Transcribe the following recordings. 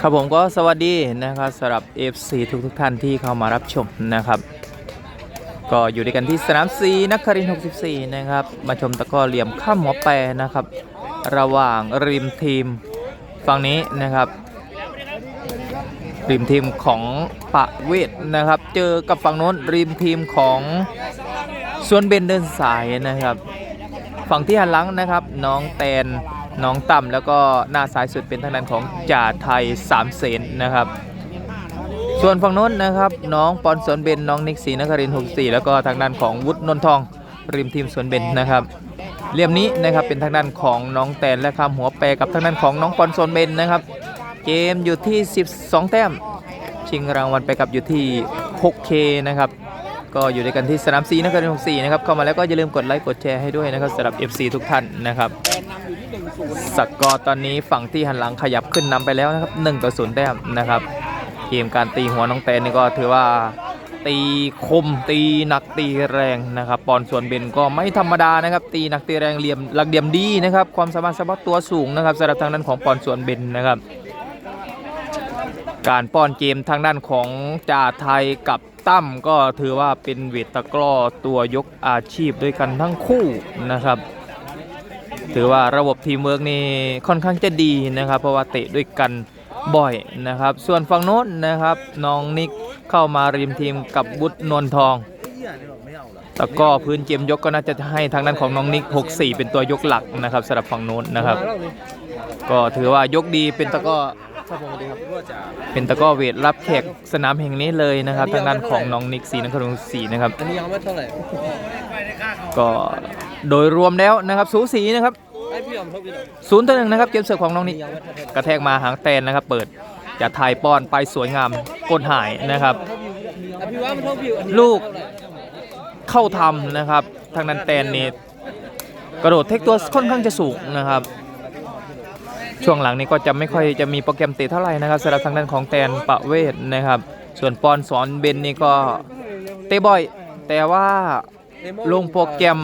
ครับผมก็สวัสดีนะครับสำหรับ FC ทุกทุกท่านที่เข้ามารับชมนะครับ ก็อยู่ด้วยกันที่สนามซีนักครินทร์64 นะครับ มาชมตะก้อเหลี่ยมข้ามหัวแปรนะครับ ระหว่างริมทีมฝั่งนี้นะครับ ริมทีมของปะเวทนะครับ เจอกับฝั่งโน้นริมทีมของสวนเบนเดินสายนะครับ ฝั่งที่หันหลังนะครับ น้องแตนน้องต่ำแล้วก็หน้าซ้ายสุดเป็นทางด้านของจ่าไทยสามเสนนะครับ ส่วนฝั่งโน้นนะครับ น้องปอนสวนเบนน้องนิกสีนครินทร์64แล้วก็ทางด้านของวุฒินนทอง ริมทีมสวนเบนนะครับเหลี่ยมนี้นะครับเป็นทางด้านของน้องแตนและคำหัวแปรกับทางด้านของน้องปอนสวนเบนนะครับ เกมอยู่ที่ 12 แต้ม ชิงรางวัลไปกับอยู่ที่ 6K นะครับ ก็อยู่ด้วยกันที่สนามซีนะครับ64นะครับเข้ามาแล้วก็อย่าลืมกดไลค์กดแชร์ให้ด้วยนะครับสำหรับ FC ทุกท่านนะครับสกอร์ตอนนี้ฝั่งที่หันหลังขยับขึ้นนำไปแล้วนะครับ1ต่อ0แต้มนะครับเกมการตีหัวน้องแตนนี่ก็ถือว่าตีคมตีหนักตีแรงนะครับปอนส่วนเบนก็ไม่ธรรมดานะครับ ตีหนักตีแรงเหลี่ยมหลักเหลี่ยมดีนะครับ ความสามารถเฉพาะตัวสูงนะครับสำหรับทางด้านของปอนส่วนเบนนะครับ การป้อนเกมทางด้านของจ่าไทยกับ ตั้มก็ถือว่าเป็นเวทตะกร้อตัวยกอาชีพด้วยกันทั้งคู่นะครับ ถือว่าระบบทีมเวิร์กนี่ค่อนข้างจะดีนะครับ เพราะว่าเตะด้วยกันบ่อยนะครับ ส่วนฝั่งโน้นนะครับน้องนิกเข้ามาริมทีมกับบุตรนวลทองตะก้อพื้นเกมยกก็น่าจะให้ทางด้านของน้องนิก 64 เป็นตัวยกหลักนะครับสำหรับฝั่งโน้นนะครับ ก็ถือว่ายกดีเป็นตะกร้อ ครับผมสวัสดีครับเป็นตะกร้อเวทรับแขกสนามแห่งนี้เลยนะครับ ทางด้านของน้องนิกสีนครศรีนะครับ อันนี้ยังไม่เท่าไหร่ก็โดยรวมแล้วนะครับ สูสีนะครับให้พี่ยอมทบพี่หน่อยศูนย์ต่อหนึ่งนะครับเกมเสิร์ฟของน้องนิกยังไม่เท่าไหร่กระแทกมาหางแตนนะครับ เปิดจะถ่ายป้อนไปสวยงามกดหายนะครับอะพี่ว่ามันเท่าพี่อันนี้ลูกเข้าทำนะครับ ทางนั้นแตนนี่กระโดดเทคตัวค่อนข้างจะสูงนะครับ ช่วงหลังนี้ก็จะไม่ค่อยจะมีโปรแกรมเตะเท่าไหร่นะครับสำหรับทางด้านของแตนปะเวศนะครับ ส่วนปอนสอนเบนนี่ก็เตะบ่อย แต่ว่าลงโปรแกรม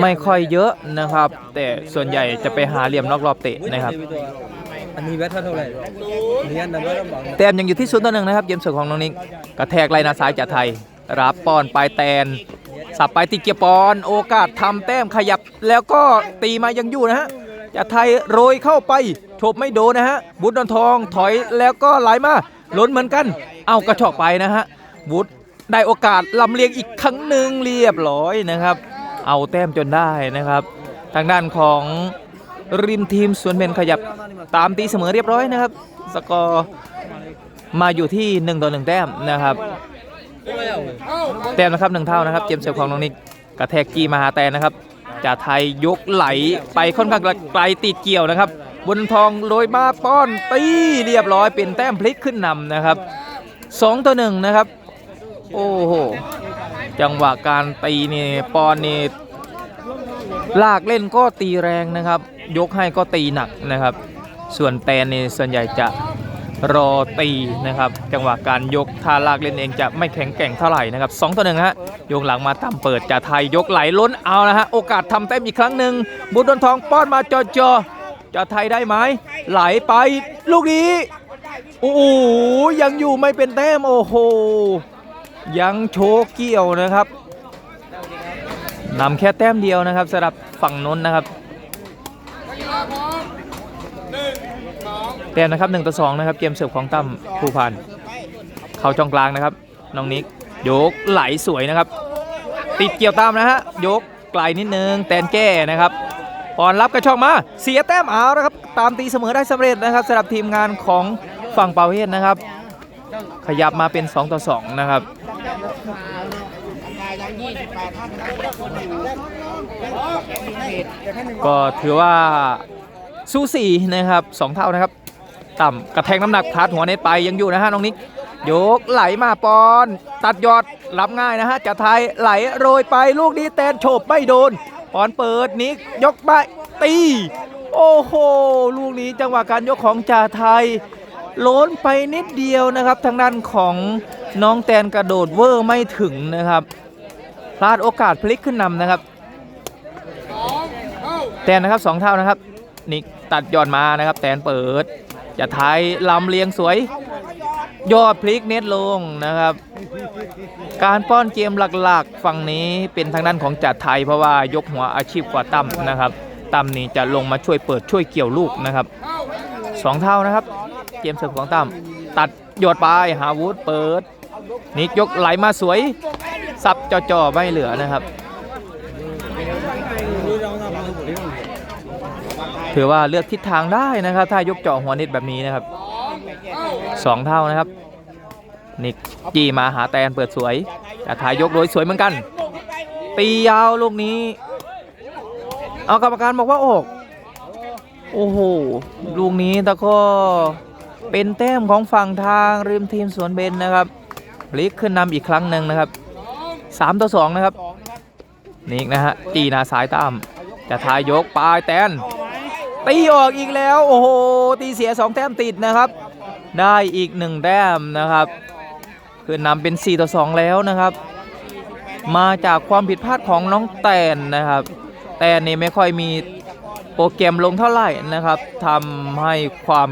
ไม่ค่อยเยอะนะครับ แต่ส่วนใหญ่จะไปหาเหลี่ยมนอกรอบเตะนะครับอันนี้แวทเท่าไหร่เรียนนะว่างอกแต้มยังอยู่ที่ศูนย์ต่อหนึ่งนะครับเกมสิร์ฟของน้องนิกกระแทกไล่นาซ้ายจากไทย รับป้อนปลายแตนสับไปติเกียร์ปอน โอกาสทำแต้มขยับแล้วก็ตีมายังอยู่นะฮะ จากไทยโรยเข้าไปโฉบไม่โดนนะฮะบุตรนนทองถอยแล้วก็ไหลมาล้นเหมือนกัน เอากระชอกไปนะฮะบุตรได้โอกาสลำเลียงอีกครั้งหนึ่งเรียบร้อยนะครับ เอาแต้มจนได้นะครับ ทางด้านของริมทีมสวนเบนขยับตามตีเสมอเรียบร้อยนะครับ สกอร์มาอยู่ที่1ต่อ1แต้มนะครับแต้มนะครับหนึ่งเท่านะครับเกมเสิร์ฟของน้องนิกกระแทกกีมาหาแตนนะครับ จ่าไทยยกไหลไปค่อนข้างไกลติดเกี่ยวนะครับบนทองโรยมาป้อนตีเรียบร้อยเป็นแต้มพลิกขึ้นนำนะครับสองต่อหนึ่งนะครับ โอ้โหจังหวะการตีนี่ปอนนี่ลากเล่นก็ตีแรงนะครับ ยกให้ก็ตีหนักนะครับ ส่วนแตนนี่ส่วนใหญ่จะ รอตีนะครับ จังหวะการยกท่าลากเล่นเองจะไม่แข็งแกร่งเท่าไหร่นะครับสองต่อหนึ่งฮะโยงหลังมาตามเปิดจ่าไทยยกไหลล้นเอานะฮะโอกาสทำแต้มอีกครั้งหนึ่งบุญดนทองป้อนมาจอจอจ่าไทยได้ไหมไหลไปลูกนี้โอ้โหยังอยู่ไม่เป็นแต้มโอ้โหยังโชว์เกี่ยวนะครับนำแค่แต้มเดียวนะครับสำหรับฝั่งนนนะครับ แต้มนะครับ1ต่อ2นะครับเกมเสิร์ฟของตั้มภูพานเข้าช่องกลางนะครับน้องนิกยกไหลสวยนะครับ ติดเกี่ยวตามนะฮะยกไกลนิดนึงแตนแก้นะครับปอนรับกระช่องมาเสียแต้มเอาแล้วครับตามตีเสมอได้สำเร็จนะครับสำหรับทีมงานของฝั่งเปาเวศนะครับ ขยับมาเป็น 2 ต่อ 2 นะครับก็ถือว่าสู้สีนะครับสองเท่านะครับ ต่ำกระแทงน้ำหนักพาดหัวเน็ตไปยังอยู่นะฮะน้องนิกยกไหลมาปอน ตัดยอดรับง่ายนะฮะจะไทยไหลโรยไปลูกนี้แตนโฉบไม่โดนปอนเปิดนิกยกไปตี โอ้โหลูกนี้จังหวะการยกของจ่าไทยล้นไปนิดเดียวนะครับ ทางด้านของน้องแตนกระโดดเวอร์ไม่ถึงนะครับพลาดโอกาสพลิกขึ้นนำนะครับ แตนนะครับสองเท่านะครับนิกตัดยอดมานะครับ แตนเปิด จะท้ายลำเลียงสวย ยอดพลิกเน็ตลงนะครับ การป้อนเกมหลักๆ ฝั่งนี้เป็นทางด้านของจัดไทยเพราะว่ายกหัวอาชีพกว่าตั้มนะครับตั้มนี่จะลงมาช่วยเปิดช่วยเกี่ยวลูกนะครับสองเท่านะครับ เกมเสิร์ฟของตั้มตัดยอดไปหาวูดเปิดนิกยกไหลมาสวย สับจ่อๆไม่เหลือนะครับ ถือว่าเลือกทิศทางได้นะครับ ถ้ายกเจาะหัวนิดแบบนี้นะครับสองเท่านะครับนิกจีมาหาแตนเปิดสวยจะถ่ายยกโดยสวยเหมือนกัน ตียาวลูกนี้ เอากรรมการบอกว่าออกโอ้โหลูกนี้ต่ก็เป็นแต้มของฝั่งทางริมทีมสวนเบนนะครับพลิกขึ้นนำอีกครั้งหนึ่งนะครับ3ต่อ2นะครับนิกนะฮะจีนาสายตามจะทายยกปลายแตน ตีออกอีกแล้ว โอ้โห ตีเสีย 2 แต้มติดนะครับ ได้อีก 1 แต้มนะครับ คือนำเป็น 4 ต่อ 2 แล้วนะครับ มาจากความผิดพลาดของน้องแตนนะครับ แตนนี่ไม่ค่อยมีโปรแกรมลงเท่าไหร่นะครับทำให้ความ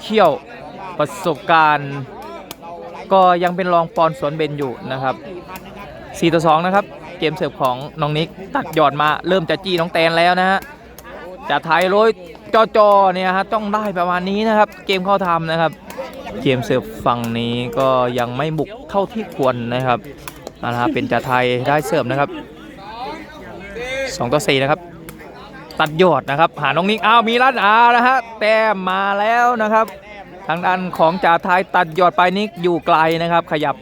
เขี่ยวประสบการณ์ ก็ยังเป็นรองปอนสวนเบนอยู่นะครับ 4 ต่อ 2 นะครับ เกมเสิร์ฟของน้องนิกตัดหยอดมาเริ่มจะจี้น้องแตนแล้วนะฮะ จะถ่ายโรยจอๆเนี่ยฮะต้องได้ประมาณนี้นะครับ เกมเข้าทำนะครับ เกมเสิร์ฟฝั่งนี้ก็ยังไม่บุกเท่าที่ควรนะครับนะฮะเป็นจะไทยได้เสิร์ฟนะครับ2ต่อ4นะครับ ตัดยอดนะครับ หาน้องนิกอ้าวมีรัดอานะฮะแต้มมาแล้วนะครับ ทางด้านของจ่าไทยตัดยอดไปนิกอยู่ไกลนะครับ ขยับ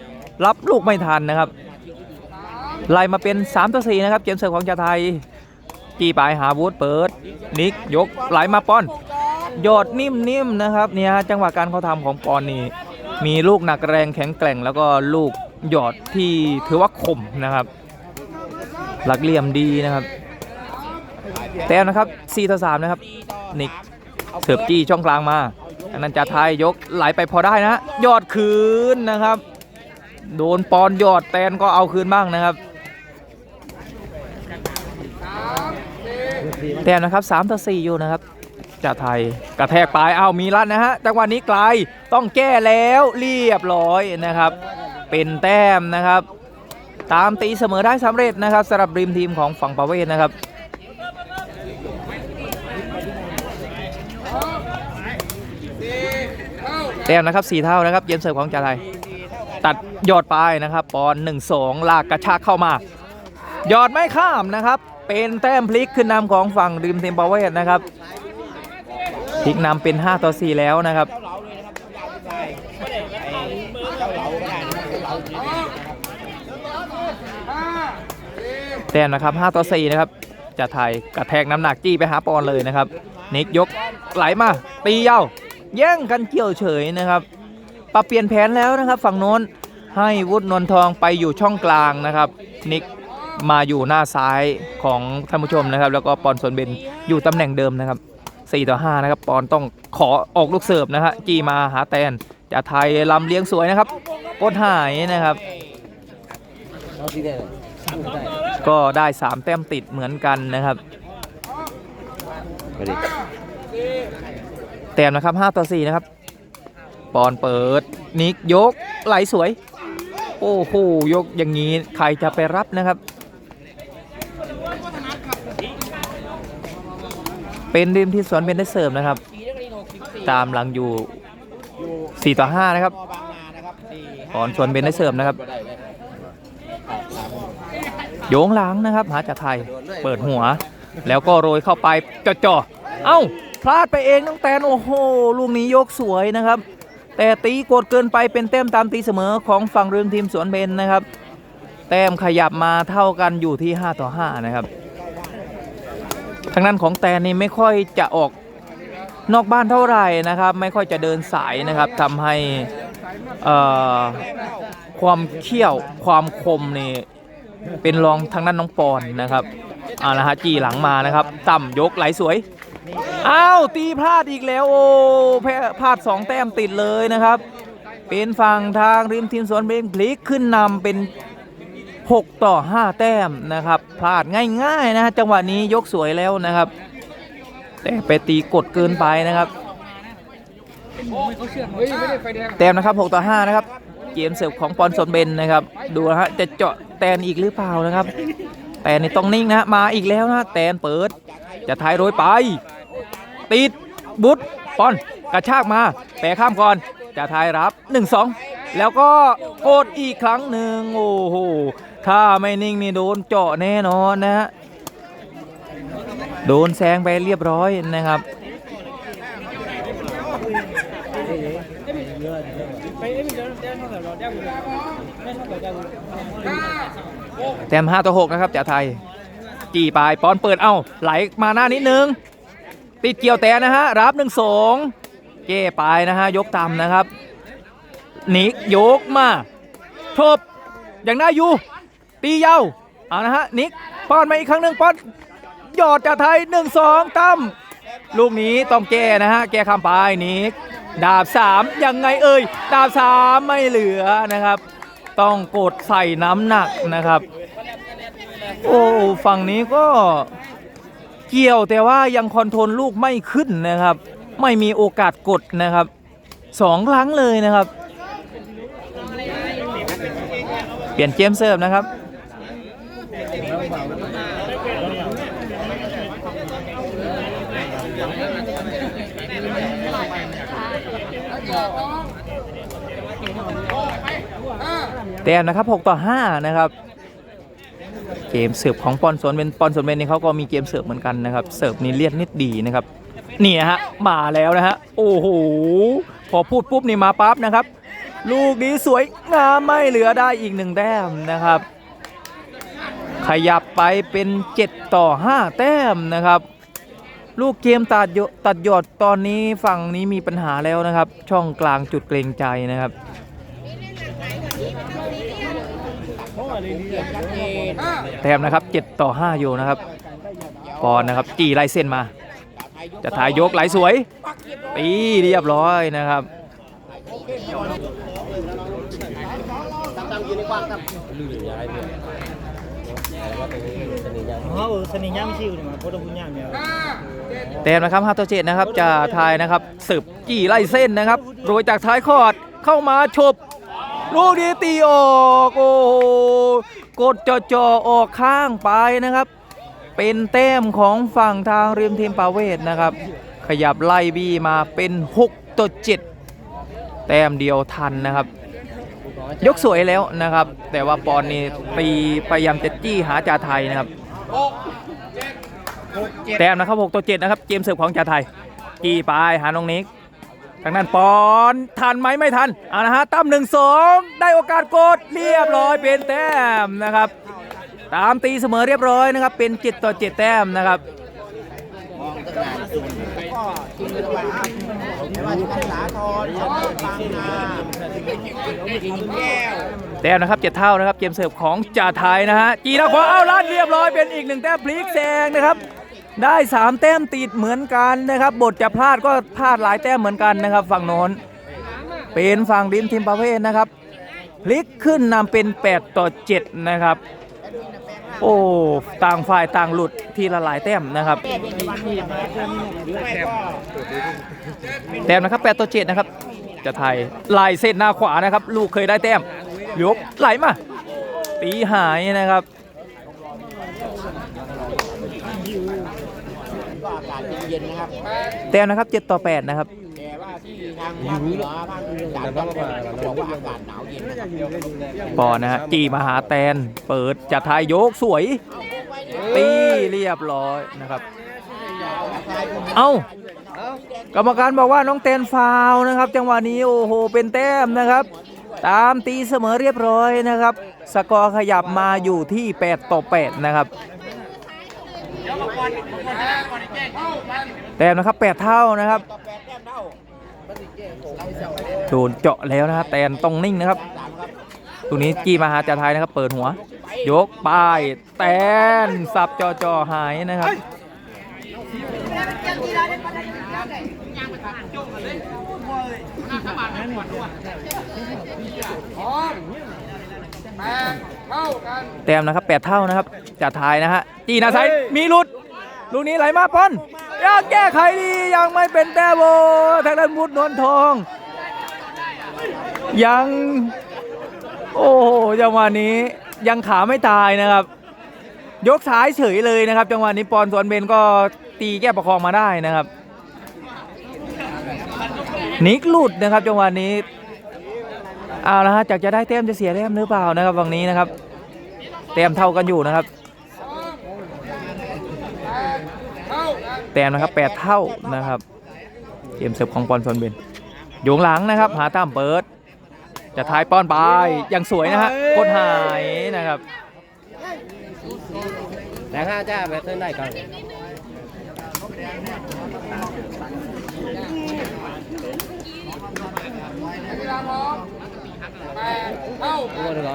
รับลูกไม่ทันนะครับไล่มาเป็น3ต่อ4นะครับเกมเสิร์ฟของจ่าไทย จี้ไปหาวูดเปิด นิกยกไหลมาปอนยอดนิ่มๆนะครับเนี่ยจังหวะการเขาทำของปอนนี่มีลูกหนักแรงแข็งแกร่ง แล้วก็ลูกหยอดที่ถือว่าคมนะครับ หลักเหลี่ยมดีนะครับ แต้มนะครับ4ต่อ3นะครับนิกเสิร์ฟจี้ช่องกลางมาอันนั้นจะทายยกไหลไปพอได้นะ ยอดคืนนะครับ โดนปอนยอดแตนก็เอาคืนบ้างนะครับ แต้มนะครับ3ต่อ4อยู่นะครับจ่าไทยกระแทกปลายเอามีลั่นนะฮะจังหวะนี้ไกลต้องแก้แล้วเรียบร้อยนะครับ เป็นแต้มนะครับ ตามตีเสมอได้สำเร็จนะครับสำหรับริมทีมของฝั่งประเวศนะครับแต้มนะครับ4เท่านะครับเย็นเสิร์ฟของจ่าไทย ตัดยอดไปนะครับปอน1 2ลากกระชากเข้ามายอดไม่ข้ามนะครับ เป็นแต้มพลิกขึ้นนำของฝั่งริมทีมประเวนะครับพลิกนำเป็น 5 ต่อ 4 แล้วนะครับแต้มนะครับ 5 ต่อ 4 นะครับ จะไทยกระแทกน้ำหนักจี้ไปหาปอนเลยนะครับนิกยกไหลมา ตีเย้าแย่งกันเกี่ยวเฉยนะครับ ปรับเปลี่ยนแผนแล้วนะครับ ฝั่งโน้นให้วุฒินนทองไปอยู่ช่องกลางนะครับ นิก มาอยู่หน้าซ้ายของท่านผู้ชมนะครับ แล้วก็ปอนส่วนเบนอยู่ตำแหน่งเดิมนะครับ4ต่อ5นะครับปอนต้องขอออกลูกเสิร์ฟนะฮะจีมาหาแตนจะไทยลำเลี้ยงสวยนะครับกดหายนะครับ ก็ได้ 3 แต้มติดเหมือนกันนะครับแต้มนะครับ5ต่อ4นะครับปอนเปิดนิกยกไหลสวย โอ้โหยกอย่างนี้ใครจะไปรับนะครับ เป็นริมที่สวนเป็นได้เสริมนะครับ ตามหลังอยู่ 4 ต่อ 5 นะครับปอนสวนเป็นได้เสริมนะครับ โยงหลังนะครับหาจากไทยเปิดหัว แล้วก็โรยเข้าไปจ่อๆเอ้า พลาดไปเองน้งแตนโอ้โหลูกนี้ยกสวยนะครับ แต่ตีกดเกินไปเป็นแต้มตามตีเสมอของฝั่งเรือนทีมสวนเบนนะครับ แต้มขยับมาเท่ากันอยู่ที่ 5 ต่อ 5 นะครับ ทางด้านของแตนนี่ไม่ค่อยจะออกนอกบ้านเท่าไหร่นะครับ ไม่ค่อยจะเดินสายนะครับทำให้ความเขี้ยวความคมนี่เป็นรองทางด้านน้องปอนนะครับเอาละฮะจีหลังมานะครับ ต่ำยกไหลสวยอ้าวตีพลาดอีกแล้วโอ้แพ้พลาด2แต้มติดเลยนะครับ เป็นฝั่งทางริมทีมสวนเบงพลิกขึ้นนำเป็น 6 ต่อ 5 แต้มนะครับ พลาดง่ายๆนะจังหวะนี้ยกสวยแล้วนะครับ แต่ไปตีกดเกินไปนะครับ แต้มนะครับ 6 ต่อ 5 นะครับ เกมเสิร์ฟของปอนสนเบนนะครับ ดูนะฮะจะเจาะแตนอีกหรือเปล่านะครับ แตนนี่ต้องนิ่งนะมาอีกแล้วนะแตนเปิด จะท้ายโรยไป ติดบุตปอนกระชากมาแปะข้ามก่อนจะทายรับ 1-2 แล้วก็กดอีกครั้งหนึ่งโอ้โห ถ้าไม่นิ่งนี่โดนเจาะแน่นอนนะฮะ โดนแซงไปเรียบร้อยนะครับ แต้ม5ต่อ6นะครับจ่าไทย จีปลายปอนเปิดเอาไหลมาหน้านิดนึง ติดเกี่ยวแต่นะฮะ รับ1 2เก้ปลายนะฮะ ยกต่ำนะครับนิกยกมาทบอย่างได้อยู่ ตีเยาวเอานะฮะนิกป้อนมาอีกครั้งหนึ่งป้อนหยอดจ่าไทย1 2ตั้มลูกนี้ต้องแก้นะฮะแก้คำปายนิกดาบ3ยังไงเอ่ยดาบ3ไม่เหลือนะครับ ต้องกดใส่น้ำหนักนะครับ โอ้ฝั่งนี้ก็เกี่ยวแต่ว่ายังคอนโทรลลูกไม่ขึ้นนะครับ ไม่มีโอกาสกดนะครับสองครั้งเลยนะครับ เปลี่ยนเกมเซิร์ฟนะครับ แต้มนะครับ 6 ต่อ 5 นะครับ เกมเสิร์ฟของปอนสวนเป็นปอนสวนเป็นนี่เขาก็มีเกมเสิร์ฟเหมือนกันนะครับ เสิร์ฟนี่เลียดนิดดีนะครับเนี่ยฮะมาแล้วนะฮะโอ้โหพอพูดปุ๊บนี่มาปั๊บนะครับ ลูกนี้สวยงามไม่เหลือได้อีกหนึ่งแต้มนะครับ ขยับไปเป็น 7 ต่อ 5 แต้มนะครับ ลูกเกมตัดตัดหยอดตอนนี้ฝั่งนี้มีปัญหาแล้วนะครับ ช่องกลางจุดเกรงใจนะครับ แต้มนะครับ 7 ต่อ 5 อยู่นะครับ ปอนนะครับจีไล่เส้นมา จะถ่ายยกไหลสวยตีเรียบร้อยนะครับเขาสนิยามชิวนี่มาโคตรบุญยามเนี่ยแต้มนะครับ5ต่อ7นะครับจะทายนะครับสืบกี่ไล่เส้นนะครับโดยจากท้ายคอร์ดเข้ามาชบ ลูกนี้ตีออกโอ้โหกดจอจอออกข้างไปนะครับ เป็นแต้มของฝั่งทางเรียมทีมปาเวทนะครับ ขยับไล่บี้มาเป็น 6ต่อ7แต้มเดียวทันนะครับ ยกสวยแล้วนะครับ แต่ว่าปอนนี่ตีพยายามจะจี้หาจ่าไทยนะครับแต้มนะครับ6ต่อ7นะครับเกมเสิร์ฟของจ่าไทยจี้ไปหาน้องนิก ทางด้านปอนทันไหมไม่ทันเอานะฮะตั้มหนึ่งสองได้โอกาสกดเรียบร้อยเป็นแต้มนะครับ ตามตีเสมอเรียบร้อยนะครับ เป็น7ต่อ7แต้มนะครับแต้มนะครับเจ็ดเท่านะครับเกมเสิร์ฟของจ่าไทยนะฮะจีนาขวาเอาลัดเรียบร้อยเป็นอีกหนึ่งแต้มพลิกแซงนะครับ ได้ 3 แต้มติดเหมือนกันนะครับ บทจะพลาดก็พลาดหลายแต้มเหมือนกันนะครับ ฝั่งโน้นเป็นฝั่งดินทีมประเภทนะครับพลิกขึ้นนำเป็น 8 ต่อ 7 นะครับ โอ้ต่างฝ่ายต่างหลุดทีละหลายแต้มนะครับแต้มนะครับ 8 ต่อ 7 นะครับ จะไทยลายเส้นหน้าขวานะครับ ลูกเคยได้แต้มยกไหลมาตีหายนะครับ ก็อากาศเย็นๆนะครับ แต้มนะครับ 7 ต่อ 8 นะครับ แต่ว่าที่ทางภาคเหนือภาคอีสานก็บอกว่าอากาศหนาวเย็นนะครับปอนนะฮะจีมาหาแตน เปิดจะทายยกสวย ตีเรียบร้อยนะครับ เอ้ากรรมการบอกว่าน้องแตนฟาวล์นะครับ จังหวะนี้โอ้โหเป็นแต้มนะครับ ตามตีเสมอเรียบร้อยนะครับ สกอร์ขยับมาอยู่ที่ 8 ต่อ 8 นะครับ แต้มนะครับ8เท่านะครับโดนเจาะแล้วนะครับแตนต้องนิ่งนะครับตรงนี้จีมาหาจ่าไทยนะครับ เปิดหัว ยกป้ายแตนสับจอจอหายนะครับ เแต้มนะครับแปดเท่านะครับจะทายนะฮะจีนาไซด์มีหลุดลูกนี้ไหลมาป้อนอยากแก้ไขดียังไม่เป็นแต้มโบทางด้านมุดนวลทอง ยัง โอ้โหจังหวะนี้ยังขาไม่ตายนะครับ ยกซ้ายเฉยเลยนะครับ จังหวะนี้ปอนสวนเบนก็ตีแก้ประคองมาได้นะครับนิกหลุดนะครับจังหวะนี้ เอาละฮะจากจะได้แต้มจะเสียแต้มหรือเปล่านะครับฝั่งนี้นะครับแต้มเท่ากันอยู่นะครับแต้มนะครับแปดเท่านะครับเกมเสิร์ฟของปอนสวนเบนโยงหลังนะครับ หาตามเปิด จะท้ายป้อนไปยังสวยนะฮะกดหายนะครับแต่ถ้าจ้าแบตเตอร์ได้ก่อน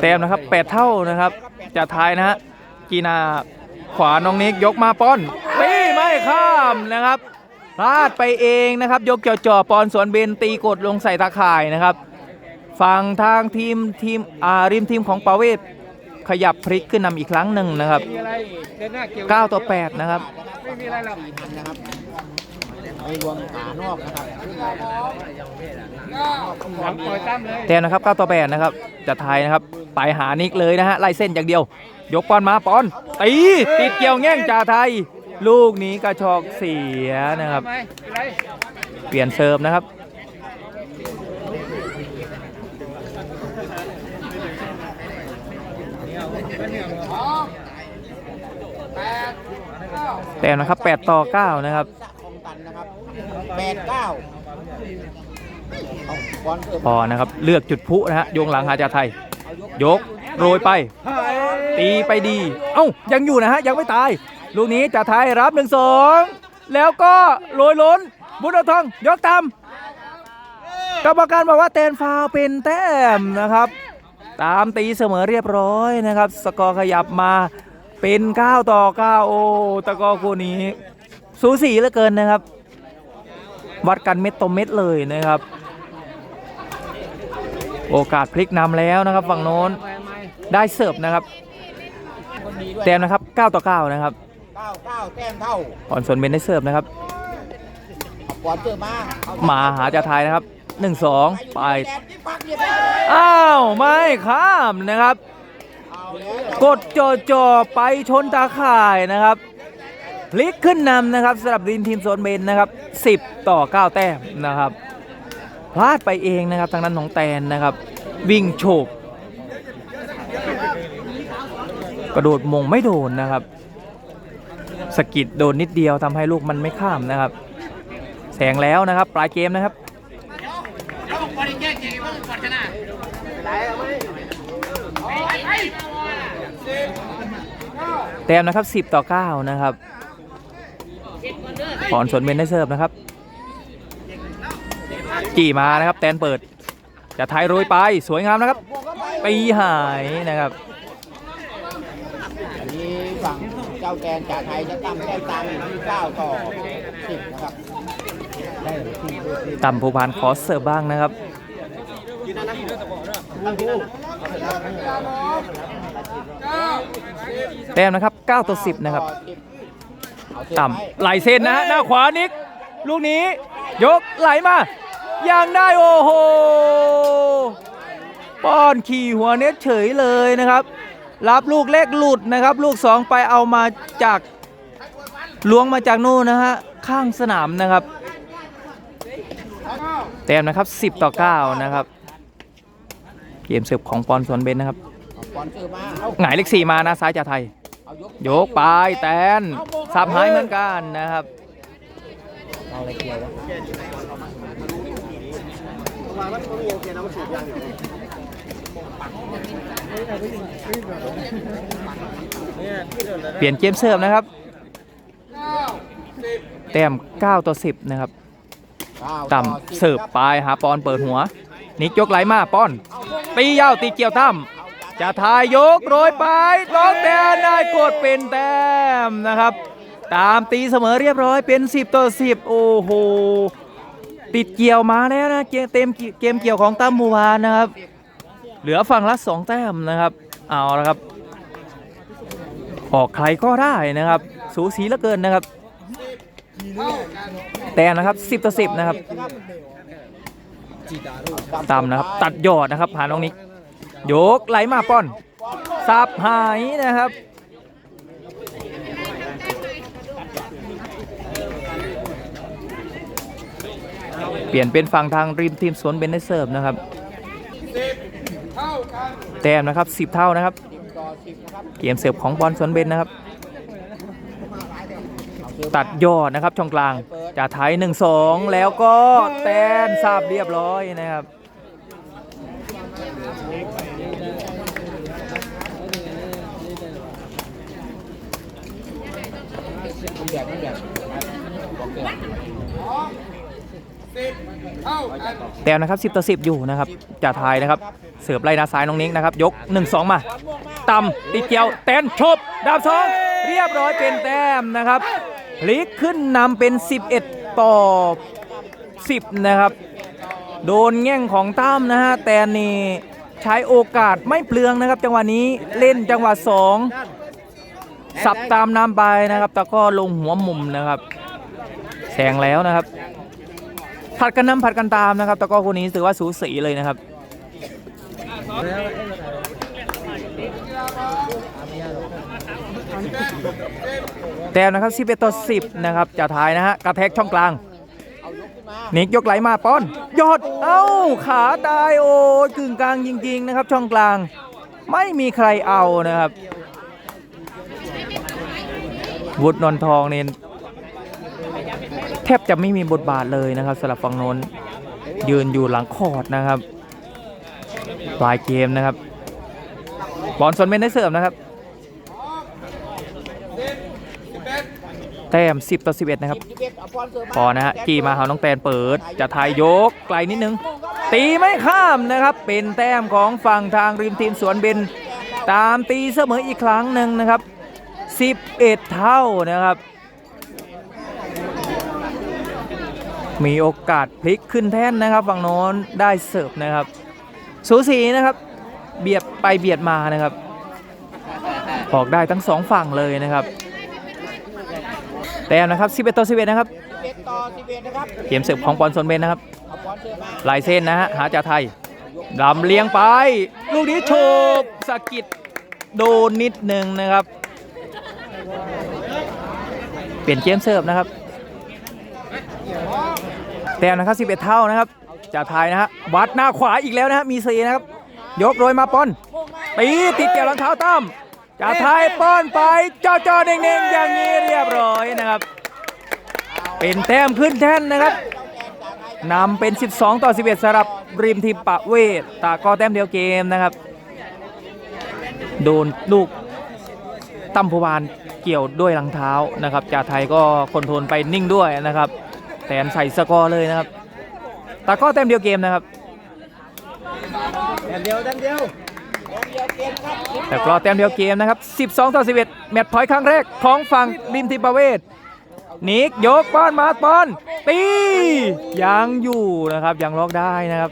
แต้มนะครับแปดเท่านะครับจะท้ายนะฮะกีนาขวาน้องนิกยกมาป้อนตีไม่ข้ามนะครับพลาดไปเองนะครับ ยกจ่อๆปอนสวนเบนตีกดลงใส่ตาข่ายนะครับฝั่งทางทีมทีมอาริมทีมของปาเวศขยับพลิกขึ้นนำอีกครั้งหนึ่งนะครับ 9 ต่อ 8 นะครับ ไม่มีอะไรหรอก รับไม่รวมขานอกนะครับหลังปล่อยตั้มเลยแต้มนะครับ9ต่อ8นะครับจะทายนะครับไปหานิกเลยนะฮะไล่เส้นอย่างเดียว ยกปอนมาปอนตีติดเกี่ยวแง่งจ่าไทย ลูกนี้กระชอกเสียนะครับทำไมเป็นไรเปลี่ยนเซิร์ฟนะครับแต้มนะครับ 8 ต่อ 9 นะครับ แปดเก้าพอนะครับเลือกจุดพุนะฮะโยงหลังหาจ่าไทย ยกโรยไป ตีไปดี เอ้ายังอยู่นะฮะยังไม่ตาย ลูกนี้จ่าไทยรับหนึ่งสองแล้วก็โรยล้น บุญทองยกตามกรรมการบอกว่าเตนฟาวเป็นแต้มนะครับ ตามตีเสมอเรียบร้อยนะครับ สกอร์ขยับมาเป็น 9 ต่อ 9 โอ้ตะกอคู่นี้ สูสีเหลือเกินนะครับ วัดกันเม็ดต่อเม็ดเลยนะครับ โอกาสพลิกนำแล้วนะครับ ฝั่งโน้นได้เสิร์ฟนะครับคนดีด้วยแต้มนะครับ 9 ต่อ 9 นะครับเก้าเก้าแต้มเท่าก่อนส่วนเบนได้เสิร์ฟนะครับเอาบอลเกิดมาเอมาหาจ่าไทยนะครับ 1 2 ไปแดดที่ปักเนี่ยได้อ้าว ไม่ข้ามนะครับเอาแล้วกดจ่อจ่อๆไปชนตาข่ายนะครับ พลิกขึ้นนำนะครับสำหรับดินทีมโซนเบนนะครับ 10 ต่อ 9 แต้มนะครับพลาดไปเองนะครับทางนั้นของแตนนะครับ วิ่งโฉบกระโดดมงไม่โดนนะครับสกิดโดนนิดเดียวทำให้ลูกมันไม่ข้ามนะครับ แสงแล้วนะครับ ปลายเกมนะครับแต้มนะครับ 10 ต่อ 9 นะครับ ปอนสวนเบนได้เสิร์ฟนะครับ จีมานะครับ แตนเปิด จะท้ายโรยไปสวยงามนะครับปีหายนะครับอันนี้ฝั่งเจ้าแกนจากไทยจะตั้งแต้มตามอยู่ที่เก้าต่อสิบนะครับได้ที่ที่ต่ำภูพานขอเสิร์ฟบ้างนะครับแต้มนะครับ 9 ต่อ 10 นะครับเอาเส้น ต่ไว้ำไหลเส้นนะฮะหน้าขวานิก ลูกนี้ ยกไหลมายังได้โอ้โหป้อนขี่หัวเน็ตเฉยเลยนะครับ รับลูกเลขหลุดนะครับ ลูก2ไปเอามาจากล้วงมาจากนู่นนะฮะข้างสนามนะครับแต้มนะครับ 10 ต่อ 9 นะครับ เกมเสิร์ฟของปอนสวนเบนนะครับเอาบอลเกิดมาเอาหงายเลขสี่มานะซ้ายจากไทย เอายกไปแตนสับหายเหมือนกันนะครับเอาอะไรเกี่ยววะเปลี่ยนเกมเสิร์ฟนะครับ แต้ม 9 ต่อ 10 นะครับ ต่ำเสิร์ฟไปหาปอนเปิดหัว นิกยกไหลมาปอน ตียาวตีเกี่ยวตั้ม จะทายยกโรยไปร้องแตนได้กดเป็นแต้มนะครับ ตามตีเสมอเรียบร้อยเป็น 10 ต่อ 10 โอ้โห ติดเกี่ยวมาแล้วนะเกมเต็มเกมเกี่ยวของตั้มมูวานนะครับ เหลือฝั่งละ 2 แต้มนะครับ เอาละครับ ออกใครก็ได้นะครับ สูสีเหลือเกินนะครับ แต่นะครับ 10 ต่อ 10 นะครับตามนะครับ ตัดยอดนะครับหาน้องนิก โยกไหลมาป้อนสับหายนะครับเปลี่ยนเป็นฝั่งทางริมทีมสวนเบนได้เสิร์ฟนะครับแต้มนะครับ10เท่านะครับ เกมเสิร์ฟของบอลสวนเบนนะครับ ตัดยอดนะครับช่องกลางจ่าไทย1-2แล้วก็แตนทราบเรียบร้อยนะครับ แบบมันแบบบอกเกิดแต้มนะครับ 10 ต่อ 10 อยู่นะครับจ่าไทยนะครับ เสิร์ฟไล่นาซ้ายน้องนิ้งนะครับ ยก 1-2 มาต่ำติดเกียวแตนชบดาบสองเรียบร้อยเป็นแต้มนะครับพลิกขึ้นนำเป็น 11 ต่อ 10 นะครับ โดนแง่งของตั้มนะฮะแตนนี่ใช้โอกาสไม่เปลืองนะครับ จังหวะนี้เล่นจังหวะ 2 สับตามน้ำไปนะครับแต่ก็ลงหัวมุมนะครับแซงแล้วนะครับ ผัดกันน้ำผัดกันตามนะครับแต่ก็คนนี้ถือว่าสูสีเลยนะครับแต้มนะครับ 11 ต่อ 10 นะครับจะทายนะฮะกระแทกช่องกลางเอายกขึ้นมานิกยกไหลมาป้อน ยอด เอ้า ขาตายโอ้ยกึ่งกลางจริง ๆ นะครับ ช่องกลาง ไม่มีใครเอานะครับ วุฒนนทองเนี่ยแทบจะไม่มีบทบาทเลยนะครับสำหรับฝั่งโน้นยืนอยู่หลังคอร์ดนะครับ ปลายเกมนะครับ บอลสวนเมนได้เสร์ฟนะครับ แต้ม 10 ต่อ 11 นะครับสิบเอ็ดเอาบอลเสิร์ฟมาพอนะฮะจีมาหาน้องแตนเปิด จะทายยกไกลนิดนึง ตีไม่ข้ามนะครับ เป็นแต้มของฝั่งทางริมทีมสวนเบนตามตีเสมออีกครั้งหนึ่งนะครับ 11 เท่านะครับ มีโอกาสพลิกขึ้นแท่นนะครับ ฝั่งโน้นได้เสิร์ฟนะครับ สูสีนะครับ เบียดไปเบียดมานะครับ ออกได้ทั้งสองฝั่งเลยนะครับ แต้มนะครับ 11 ต่อ 11 นะครับสิบเอ็ดต่อสิบเอ็ดนะครับเกมเสิร์ฟของบอลสวนเบนนะครับเอาบอลเสิร์ฟมาลายเส้นนะฮะหาจ่าไทยลำเลียงไป ลูกนี้โฉบสะกิดโดนนิดหนึ่งนะครับ เปลี่ยนเกมเสิร์ฟนะครับ แต้มนะครับ11 เท่านะครับจ่าไทยนะฮะวัดหน้าขวาอีกแล้วนะฮะมีสีนะครับ ยกโรยมาปอนตีติดเกี่ยวรองเท้าตั้มจ่าไทยป้อนไปจอจอๆเน่งๆอย่างนี้เรียบร้อยนะครับ เป็นแต้มขึ้นแท่นนะครับนำเป็น 12 ต่อ 11สำหรับริมทีมปะเวทตาก็แต้มเดียวเกมนะครับ โดนลูกตั้มพวาน เกี่ยวด้วยรองเท้านะครับจ่าไทยก็คอนโทรลไปนิ่งด้วยนะครับแตนใส่สกอร์เลยนะครับตาก็แต้มเดียวเกมนะครับแต้มเดียวแต้มเดียวเดียวเกมครับแต่ก็แต้มเดียวเกมนะครับ 12 ต่อ 11 แมตช์พอยต์ครั้งแรกของฝั่งริมทิปเวศ นิกยกป้อนมาปอนตียังอยู่นะครับยังล็อกได้นะครับ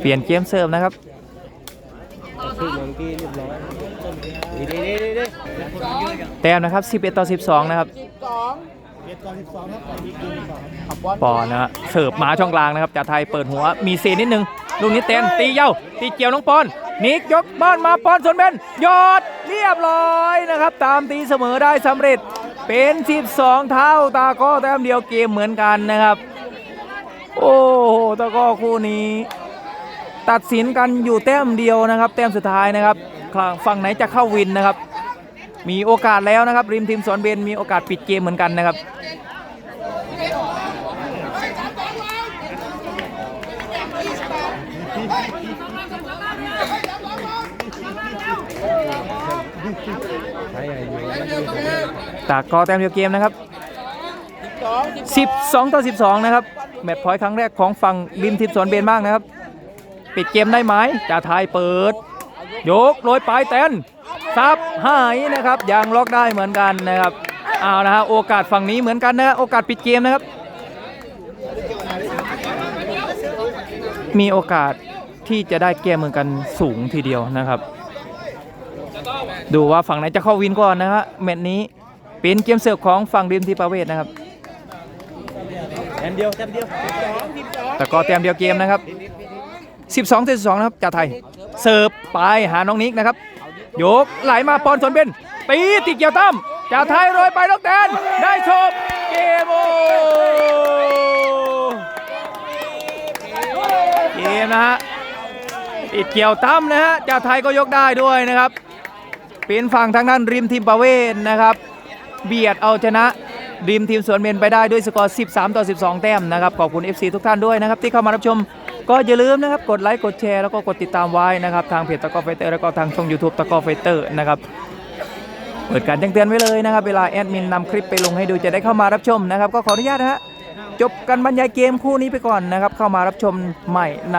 เปลี่ยนเกมเสิร์ฟนะครับคือเกมเรียบร้อยดีดีดีดีแต้มนะครับ 11 ต่อ 12 นะครับสิบสองเอ็ดต่อสิบสองครับบอลปอนนะเสิร์ฟหมาช่องกลางนะครับจากไทยเปิดหัวมีเซนนิดนึง ลูกนี้เต้นตีเย้าตีเกี่ยวน้องปอนนิกยกบ้านมาปอนสวนเบนยอดเรียบร้อยนะครับ ตามตีเสมอได้สำเร็จเป็น 12 เท่าตาก็แต้มเดียวเกมเหมือนกันนะครับ โอ้โหตาก็คู่นี้ ตัดสินกันอยู่แต้มเดียวนะครับ แต้มสุดท้ายนะครับฝั่งไหนจะเข้าวินนะครับ มีโอกาสแล้วนะครับ ริมทีมสอนเบนมีโอกาสปิดเกมเหมือนกันนะครับ ใช่ไง ตากก็แต้มเดียวเกมนะครับ 12 ต่อ 12 นะครับ แมตช์พอยต์ครั้งแรกของฝั่งริมทีมสวนเบนบ้างนะครับ ปิดเกมได้ไหมจ่าไทยเปิด ยกโรยปลายแตนซับหายนะครับยังล็อกได้เหมือนกันนะครับเอานะฮะโอกาสฝั่งนี้เหมือนกันนะโอกาสปิดเกมนะครับ มีโอกาส ที่จะได้แก้มือกันสูงทีเดียวนะครับ ดูว่าฝั่งไหนจะเข้าวินก่อนนะฮะแมตช์นี้เป็นเกมเสิร์ฟของฝั่งริมทีประเวศนะครับแต้มเดียวแต้มเดียวแต่ก็แต้มเดียวเกมนะครับ 12ต่อ12นะครับจ่าไทยเสิร์ฟไปหาน้องนิกนะครับโยกไหลมาปอนสนเป็นตีติดเกี่ยวตั้มจ่าไทยโรยไปน้องแตนได้ชมเกมโอเกมนะฮะ ติดเกี่ยวตั้มนะฮะจ่าไทยก็ยกได้ด้วยนะครับเป็นฝั่งทางด้านริมทีมประเวศนะครับ เบียดเอาชนะริมทีมสวนเมนไปได้ด้วยสกอร์ 13 ต่อ 12 แต้มนะครับ ขอบคุณ FC ทุกท่านด้วยนะครับ ที่เข้ามารับชมก็อย่าลืมนะครับ กดไลค์กดแชร์แล้วก็กดติดตามไว้นะครับ ทางเพจตะกอไฟเตอร์แล้วก็ทางช่อง YouTube ตะกอไฟเตอร์นะครับเปิดการแจ้งเตือนไว้เลยนะครับ เวลาแอดมินนำคลิปไปลงให้ดูจะได้เข้ามารับชมนะครับ ก็ขออนุญาตนะฮะจบกันบรรยายเกมคู่นี้ไปก่อนนะครับ เข้ามารับชมใหม่ใน